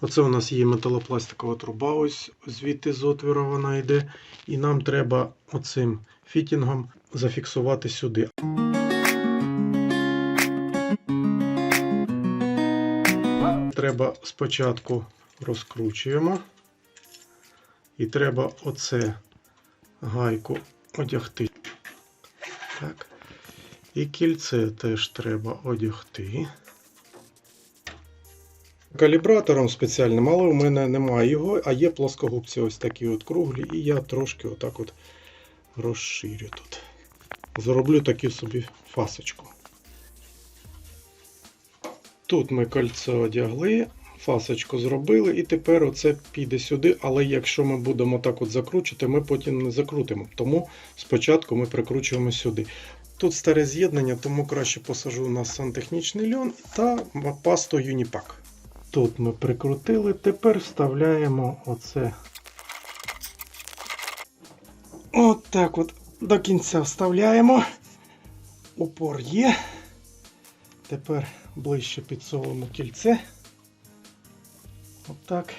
Оце у нас є металопластикова труба, ось звідти з отвора вона йде. І нам треба оцим фітінгом зафіксувати сюди. Треба спочатку розкручуємо. І треба оце гайку одягти. Так. І кільце теж треба одягти. Калібратором спеціальним, але у мене немає його, а є плоскогубці ось такі от круглі, і я трошки отак от розширю тут. Зроблю таку собі фасочку. Тут ми кольцо одягли, фасочку зробили, і тепер оце піде сюди. Але якщо ми будемо так от закручувати, ми потім не закрутимо. Тому спочатку ми прикручуємо сюди. Тут старе з'єднання, тому краще посажу на сантехнічний льон та пасту Unipack. Тут ми прикрутили, тепер вставляємо оце. От так от до кінця вставляємо. Упор є. Тепер ближче підсовуємо кільце. Отак.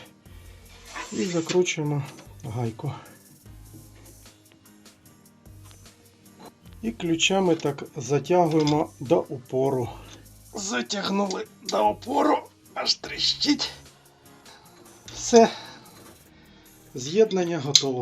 І закручуємо гайку. І ключами так затягуємо до упору. Затягнули до опору, аж тріщить. Все. З'єднання готово.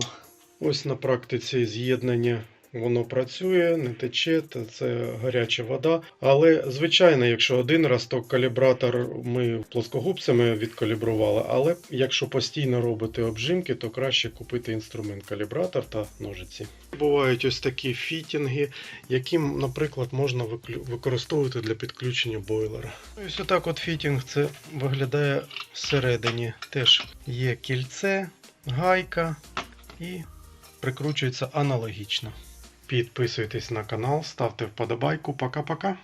Ось на практиці з'єднання воно працює, не тече, це гаряча вода. Але, звичайно, якщо один раз, то калібратор ми плоскогубцями відкалібрували. Але якщо постійно робити обжимки, то краще купити інструмент калібратор та ножиці. Бувають ось такі фітінги, які, наприклад, можна використовувати для підключення бойлера. Ось отак от фітінг це виглядає всередині. Теж є кільце, гайка і прикручується аналогічно. Підписуйтесь на канал, ставте вподобайку. Пока-пока.